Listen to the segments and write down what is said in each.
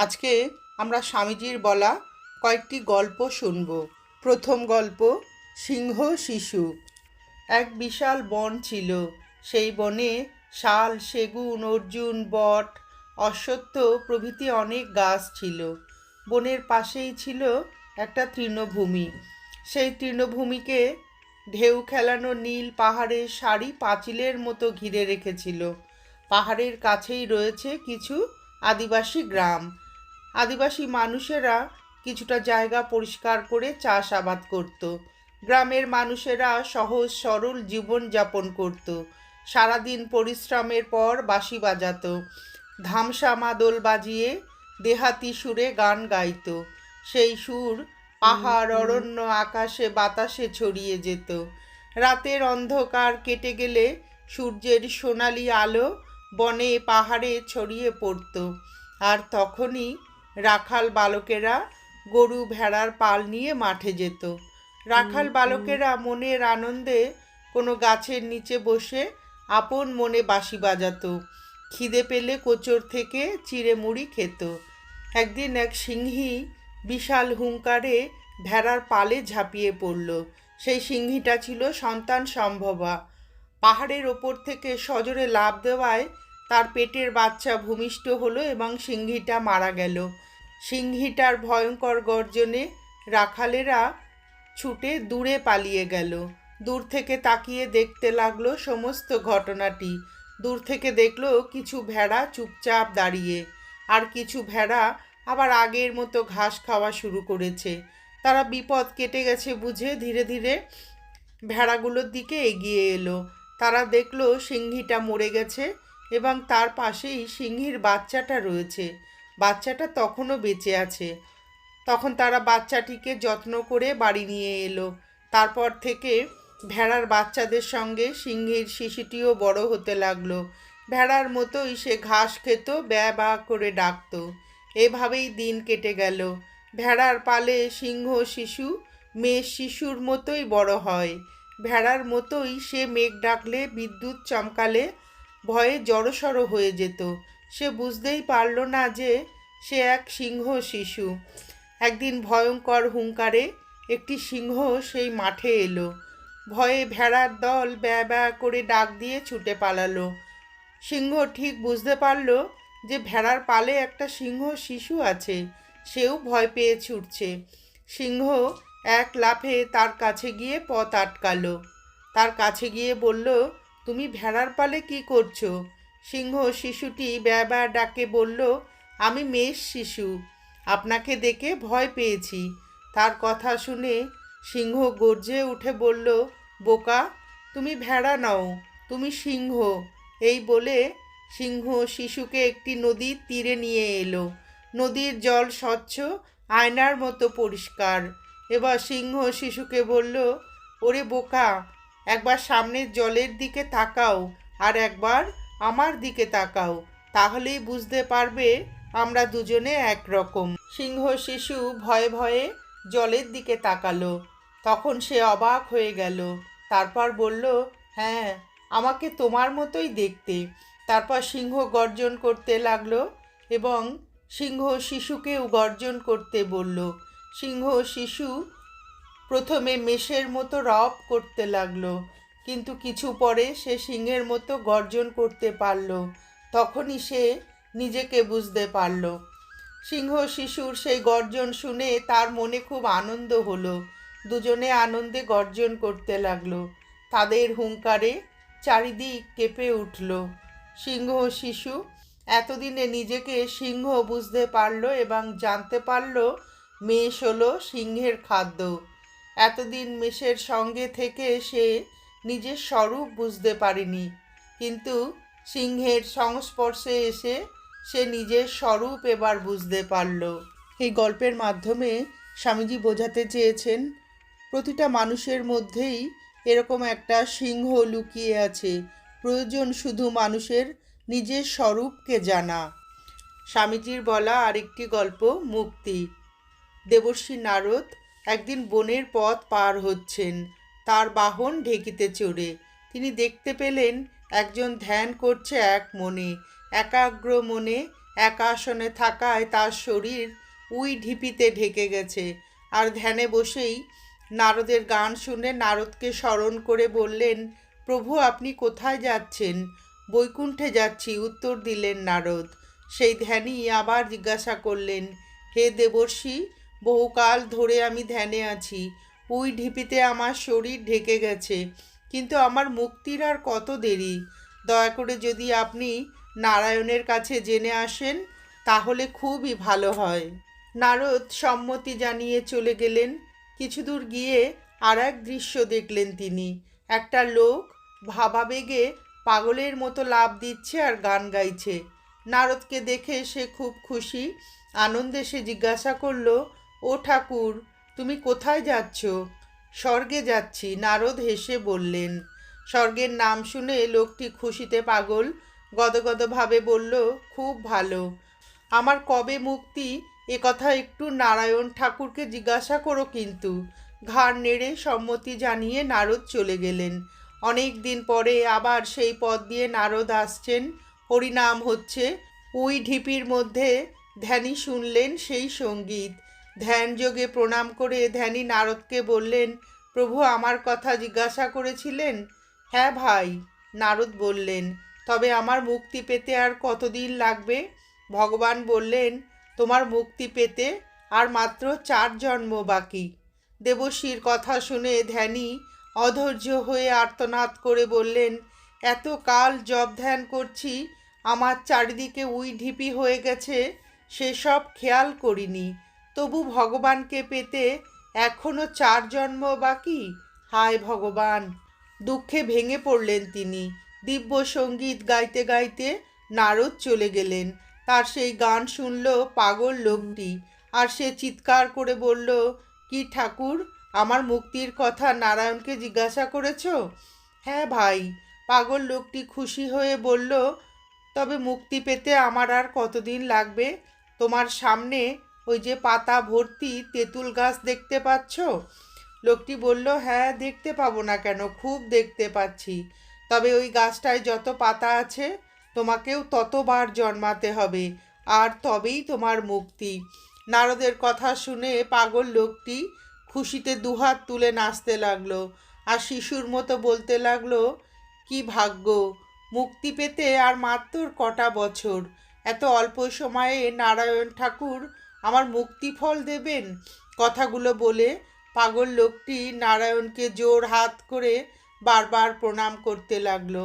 আজকে আমরা স্বামীজির বলা কয়েকটি গল্প শুনব। প্রথম গল্প, সিংহ শিশু। এক বিশাল বন ছিল। সেই বনে শাল, সেগুন, অর্জুন, বট, অশ্বত্থ প্রভৃতি অনেক গাছ ছিল। বনের পাশেই ছিল একটা তৃণভূমি। সেই তৃণভূমিকে ঢেউ খেলানো নীল পাহাড়ের সারি পাঁচিলের মতো ঘিরে রেখেছিল। পাহাড়ের কাছেই রয়েছে কিছু আদিবাসী গ্রাম। আদিবাসী মানুষেরা কিছুটা জায়গা পরিষ্কার করে চাষাবাদ করত। গ্রামের মানুষেরা সহজ সরল জীবনযাপন করত। সারাদিন পরিশ্রমের পর বাঁশি বাজাত। ধামসা মাদল বাজিয়ে দেহাতি সুরে গান গাইত। সেই সুর পাহাড় অরণ্য আকাশে বাতাসে ছড়িয়ে যেত। রাতের অন্ধকার কেটে গেলে সূর্যের সোনালি আলো বনে পাহাড়ে ছড়িয়ে পড়ত। আর তখনই রাখাল বালকেরা গরু ভেড়ার পাল নিয়ে মাঠে যেত। রাখাল বালকেরা মনের আনন্দে কোনো গাছের নিচে বসে আপন মনে বাঁশি বাজাতো। খিদে পেলে কোচর থেকে চিড়ে মুড়ি খেত। একদিন এক সিংহী বিশাল হুঙ্কারে ভেড়ার পালে ঝাঁপিয়ে পড়ল। সেই সিংহীটা ছিল সন্তান সম্ভবা। পাহাড়ের ওপর থেকে সজোরে লাভ দেওয়ায় তার পেটের বাচ্চা ভূমিষ্ঠ হলো এবং সিংহীটা মারা গেল। সিংহীটার ভয়ঙ্কর গর্জনে রাখালেরা ছুটে দূরে পালিয়ে গেল। দূর থেকে তাকিয়ে দেখতে লাগল সমস্ত ঘটনাটি। দূর থেকে দেখল কিছু ভেড়া চুপচাপ দাঁড়িয়ে। আর কিছু ভেড়া আবার আগের মতো ঘাস খাওয়া শুরু করেছে। তারা বিপদ কেটে গেছে বুঝে ধীরে ধীরে ভেড়াগুলোর দিকে এগিয়ে এলো। তারা দেখল সিংহীটা মরে গেছে এবং তার পাশেই সিংহীর বাচ্চাটা রয়েছে। বাচ্চাটা তখনও বেঁচে আছে। তখন তারা বাচ্চাটিকে যত্ন করে বাড়ি নিয়ে এলো। তারপর থেকে ভেড়ার বাচ্চাদের সঙ্গে সিংহের শিশুটিও বড় হতে লাগল। ভেড়ার মতোই সে ঘাস খেত, ব্যা বা করে ডাকতো। এভাবেই দিন কেটে গেল। ভেড়ার পালে সিংহ শিশু মেয়ে শিশুর মতোই বড় হয়। ভেড়ার মতোই সে মেঘ ডাকলে বিদ্যুৎ চমকালে ভয়ে জড়সড় হয়ে যেত। সে বুঝতেই পারল না যে সে এক সিংহ শিশু। একদিন ভয়ঙ্কর হুঙ্কারে একটি সিংহ সেই মাঠে এলো। ভয়ে ভেড়ার দল ব্যা ব্যা করে ডাক দিয়ে ছুটে পালালো। সিংহ ঠিক বুঝতে পারল যে ভেড়ার পালে একটা সিংহ শিশু আছে, সেও ভয় পেয়ে ছুটছে। সিংহ এক লাফে তার কাছে গিয়ে পথ আটকালো। তার কাছে গিয়ে বলল, তুমি ভেড়ার পালে কি করছ? সিংহ শিশুটি ব্যা ব্যা ডাকে বলল, আমি মেষ শিশু, আপনাকে দেখে ভয় পেয়েছি। তার কথা শুনে সিংহ গর্জে উঠে বলল, বোকা, তুমি ভেড়া নাও, তুমি সিংহ। এই বলে সিংহ শিশুকে একটি নদীর তীরে নিয়ে এলো। নদীর জল স্বচ্ছ, আয়নার মতো পরিষ্কার। এবার সিংহ শিশুকে বলল, ওরে বোকা, একবার সামনের জলের দিকে তাকাও আর একবার আমার দিকে তাকাও, তাহলেই বুঝতে পারবে আমরা দুজনে একরকম। সিংহ শিশু ভয়ে ভয়ে জলের দিকে তাকালো। তখন সে অবাক হয়ে গেল। তারপর বলল হ্যাঁ আমাকে তোমার মতোই দেখতে। তারপর সিংহ গর্জন করতে লাগল এবং সিংহ শিশুকেও গর্জন করতে বলল। সিংহ শিশু প্রথমে মেষের মতো রব করতে লাগল। কিন্তু কিছু পরে সে সিংহের মতো গর্জন করতে পারল। তখনই সে নিজেকে বুঝতে পারল। সিংহ শিশুর সেই গর্জন শুনে তার মনে খুব আনন্দ হলো। দুজনে আনন্দে গর্জন করতে লাগল। তাদের হুঙ্কারে চারিদিক কেঁপে উঠল। সিংহ শিশু এতদিনে নিজেকে সিংহ বুঝতে পারল এবং জানতে পারল মেষ হলো সিংহের খাদ্য। এতদিন মেষের সঙ্গে থেকে সে নিজের স্বরূপ বুঝতে পারেনি। কিন্তু সিংহের সংস্পর্শে এসে সে নিজের স্বরূপ এবার বুঝতে পারল। এই গল্পের মাধ্যমে স্বামীজি বোঝাতে চেয়েছেন, প্রতিটা মানুষের মধ্যেই এরকম একটা সিংহ লুকিয়ে আছে। প্রয়োজন শুধু মানুষের নিজের স্বরূপকে জানা। স্বামীজির বলা আরেকটি গল্প, মুক্তি। দেবর্ষী নারদ একদিন বনের পথ পার হচ্ছেন। তার বাহন ঢেকিতে চড়ে। তিনি দেখতে পেলেন একজন ধ্যান করছে এক মনে। একাগ্র মনে এক আসনে থাকায় তার শরীর উই ঢিপিতে ঢেকে গেছে। আর ধ্যানে বসেই নারদের গান শুনে নারদকে স্মরণ করে বললেন, প্রভু, আপনি কোথায় যাচ্ছেন? বৈকুণ্ঠে যাচ্ছি। উত্তর দিলেন নারদ। সেই ধ্যানই আবার জিজ্ঞাসা করলেন, হে দেবর্ষি, বহুকাল ধরে আমি ধ্যানে আছি। উই ঢিপিতে আমার শরীর ঢেকে গেছে, কিন্তু আমার মুক্তির আর কত দেরি? দয়া করে যদি আপনি নারায়ণের কাছে জেনে আসেন, তাহলে খুবই ভালো হয়। নারদ সম্মতি জানিয়ে চলে গেলেন। কিছু দূর গিয়ে আর এক দৃশ্য দেখলেন তিনি। একটা লোক ভাবাবেগে পাগলের মতো লাভ দিচ্ছে আর গান গাইছে। নারদকে দেখে সে খুব খুশি। আনন্দে সে জিজ্ঞাসা করল, ও ঠাকুর তুমি কোথায় যাচ্ছ? স্বর্গে যাচ্ছি। নারদ হেসে বললেন, স্বর্গের নাম শুনে লোকটি খুশিতে পাগল গদগদভাবে বলল, খুব ভালো। আমার কবে মুক্তি? এ কথা একটু নারায়ণ ঠাকুরকে জিজ্ঞাসা করো কিন্তু। ঘাড় নেড়ে সম্মতি জানিয়ে নারদ চলে গেলেন। অনেক দিন পরে আবার সেই পথ দিয়ে নারদ আসছেন। হরিনাম হচ্ছে ওই ঢিপির মধ্যে ধ্যানী শুনলেন সেই সংগীত। ধ্যান যোগে প্রণাম করে ধ্যানী নারদকে বললেন, প্রভু আমার কথা জিজ্ঞাসা করেছিলেন? হ্যাঁ ভাই, নারদ বললেন, তবে আমার মুক্তি পেতে আর কতদিন লাগবে? ভগবান বললেন, তোমার মুক্তি পেতে আর মাত্র চার জন্ম বাকি। দেবশ্রীর কথা শুনে ধ্যানী অধৈর্য হয়ে আর্তনাদ করে বললেন, এত কাল জব ধ্যান করছি, আমার চারিদিকে উই ঢিপি হয়ে গেছে, সেসব খেয়াল করিনি। তবু ভগবানকে পেতে এখনও চার জন্ম বাকি? হায় ভগবান! দুঃখে ভেঙে পড়লেন তিনি। দিব্য সংগীত গাইতে গাইতে নারদ চলে গেলেন। তার সেই গান শুনল পাগল লোকটি। আর সে চিৎকার করে বলল, কি ঠাকুর, আমার মুক্তির কথা নারায়ণকে জিজ্ঞাসা করেছ? হ্যাঁ ভাই। পাগল লোকটি খুশি হয়ে বলল, তবে মুক্তি পেতে আমার আর কতদিন লাগবে? তোমার সামনে ওই যে পাতা ভর্তি তেঁতুল গাছ দেখতে পাচ্ছ? লোকটি বলল হ্যাঁ দেখতে পাবো না কেন? খুব দেখতে পাচ্ছি। তবে ওই গাছটায় যত পাতা আছে, তোমাকেও ততবার জন্মাতে হবে। আর তবেই তোমার মুক্তি। নারদের কথা শুনে পাগল লোকটি খুশিতে দুহাত তুলে নাচতে লাগল আর শিশুর মতো বলতে লাগল, কি ভাগ্য! মুক্তি পেতে আর মাত্র কটা বছর। এত অল্প সময়ে নারায়ণ ঠাকুর আমার মুক্তি ফল দেবেন? কথাগুলো বলে পাগল লোকটি নারায়ণকে জোর হাত করে বারবার প্রণাম করতে লাগল।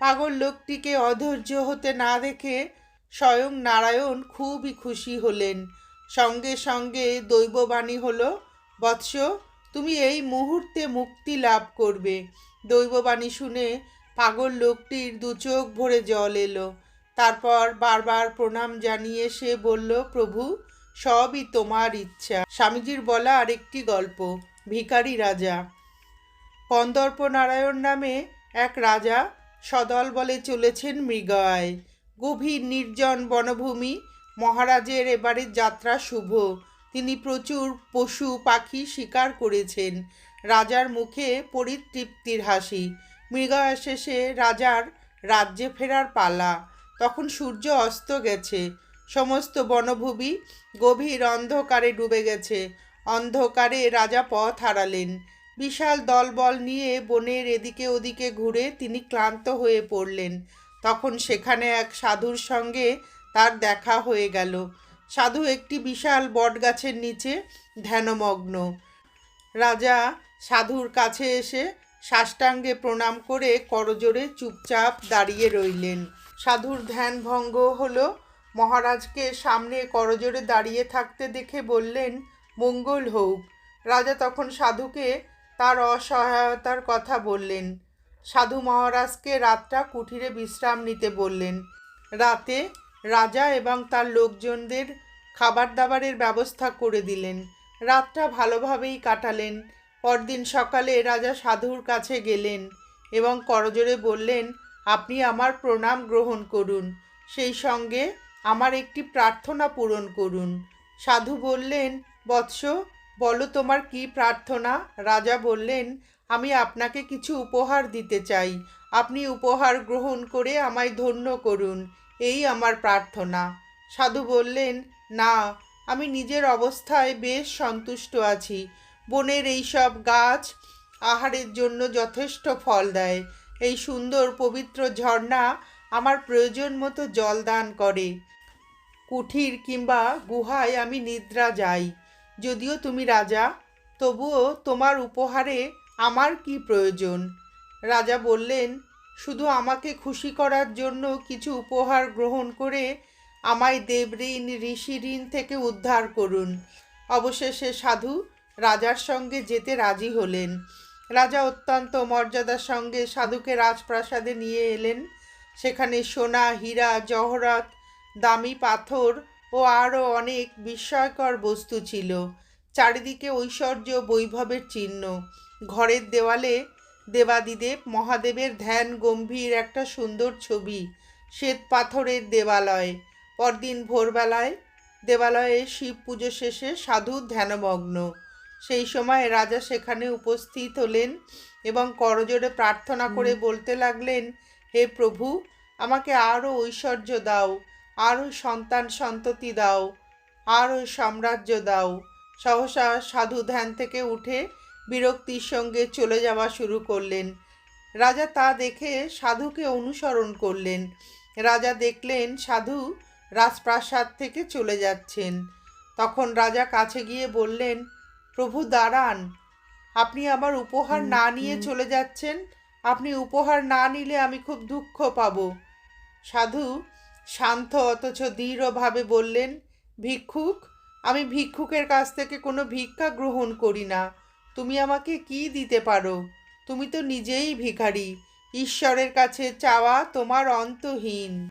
পাগল লোকটিকে অধৈর্য হতে না দেখে স্বয়ং নারায়ণ খুবই খুশি হলেন। সঙ্গে সঙ্গে দৈববাণী হলো, বৎস, তুমি এই মুহূর্তে মুক্তি লাভ করবে। দৈববাণী শুনে পাগল লোকটির দু চোখ ভরে জল এলো। তারপর বারবার প্রণাম জানিয়ে সে বলল, প্রভু সবই তোমার ইচ্ছা। স্বামীজির বলা আরেকটি গল্প, ভিখারি রাজা। কন্দর্প নারায়ণ নামে এক রাজা সদল বলে চলেছেন মৃগয়। গভীর নির্জন বনভূমি, মহারাজের এবারের যাত্রা শুভ। তিনি প্রচুর পশু, পাখি শিকার করেছেন। রাজার মুখে পরিতৃপ্তির হাসি। মৃগয়া শেষে রাজার রাজ্যে ফেরার পালা। তখন সূর্য অস্ত গেছে। সমস্ত বনভূমি গভীর অন্ধকারে ডুবে গেছে। অন্ধকারে রাজা পথ হারালেন। বিশাল দলবল নিয়ে বনের এদিকে ওদিকে ঘুরে তিনি ক্লান্ত হয়ে পড়লেন। তখন সেখানে এক সাধুর সঙ্গে তার দেখা হয়ে গেল। সাধু একটি বিশাল বটগাছের নিচে ধ্যানমগ্ন। রাজা সাধুর কাছে এসে সাষ্টাঙ্গে প্রণাম করে করজোরে চুপচাপ দাঁড়িয়ে রইলেন। সাধুর ধ্যান ভঙ্গ হলো মহারাজকে সামনে করজোরে দাঁড়িয়ে থাকতে দেখে বললেন, মঙ্গল হোক। রাজা তখন সাধুকে তার অসহায়তার কথা বললেন। সাধু মহারাজকে রাতটা কুঠিরে বিশ্রাম নিতে বললেন। রাতে রাজা এবং তার লোকজনদের খাবার দাবারের ব্যবস্থা করে দিলেন। রাতটা ভালোভাবেই কাটালেন। পরদিন সকালে রাজা সাধুর কাছে গেলেন এবং করজোরে বললেন, আপনি আমার প্রণাম গ্রহণ করুন। সেই সঙ্গে আমার একটি প্রার্থনা পূরণ করুন। সাধু বললেন, বৎস, বলো তোমার কি প্রার্থনা? রাজা বললেন, আমি আপনাকে কিছু উপহার দিতে চাই। আপনি উপহার গ্রহণ করে আমায় ধন্য করুন। এই আমার প্রার্থনা। সাধু বললেন, না, আমি নিজের অবস্থায় বেশ সন্তুষ্ট আছি। বনের এইসব গাছ আহারের জন্য যথেষ্ট ফল দেয়। এই সুন্দর পবিত্র ঝর্ণা আমার প্রয়োজন মতো জল দান করে। কুঠির কিংবা গুহায় আমি নিদ্রা যাই। যদিও তুমি রাজা, তবুও তোমার উপহারে আমার কি প্রয়োজন? রাজা বললেন, শুধু আমাকে খুশি করার জন্য কিছু উপহার গ্রহণ করে আমায় দেবঋণ ঋষি ঋণ থেকে উদ্ধার করুন। অবশেষে সাধু রাজার সঙ্গে যেতে রাজি হলেন। রাজা অত্যন্ত মর্যাদার সঙ্গে সাধুকে রাজপ্রাসাদে নিয়ে এলেন। সেখানে সোনা হীরা জহরত দামি পাথর ও আরও অনেক বিস্ময়কর বস্তু ছিল। চারিদিকে ঐশ্বর্য বৈভবের চিহ্ন। ঘরের দেওয়ালে দেবাদিদেব মহাদেবের ধ্যান গম্ভীর একটা সুন্দর ছবি শ্বেত পাথরের দেবালয়। পরদিন ভোরবেলায় দেবালয়ে শিব পুজো শেষে সাধু ধ্যানমগ্ন। সেই সময় রাজা সেখানে উপস্থিত হলেন এবং করজোড়ে প্রার্থনা করে বলতে লাগলেন হে প্রভু আমাকে আরও ঐশ্বর্য দাও আরও সন্তান সন্ততি দাও আরও সাম্রাজ্য দাও। সহসা সাধু ধ্যান থেকে উঠে বিরক্তির সঙ্গে চলে যাওয়া শুরু করলেন। রাজা তা দেখে সাধুকে অনুসরণ করলেন। রাজা দেখলেন সাধু রাজপ্রাসাদ থেকে চলে যাচ্ছেন। তখন রাজা কাছে গিয়ে বললেন প্রভু দাঁড়ান। আপনি আমার উপহার না নিয়ে চলে যাচ্ছেন? আপনি উপহার না নিলে আমি খুব দুঃখ পাব। সাধু শান্ত অথচ দৃঢ়ভাবে বললেন, ভিক্ষুক, আমি ভিক্ষুকের কাছ থেকে কোনো ভিক্ষা গ্রহণ করি না। তুমি আমাকে কি দিতে পারো? তুমি তো নিজেই ভিখারি। ঈশ্বরের কাছে চাওয়া তোমার অন্তহীন।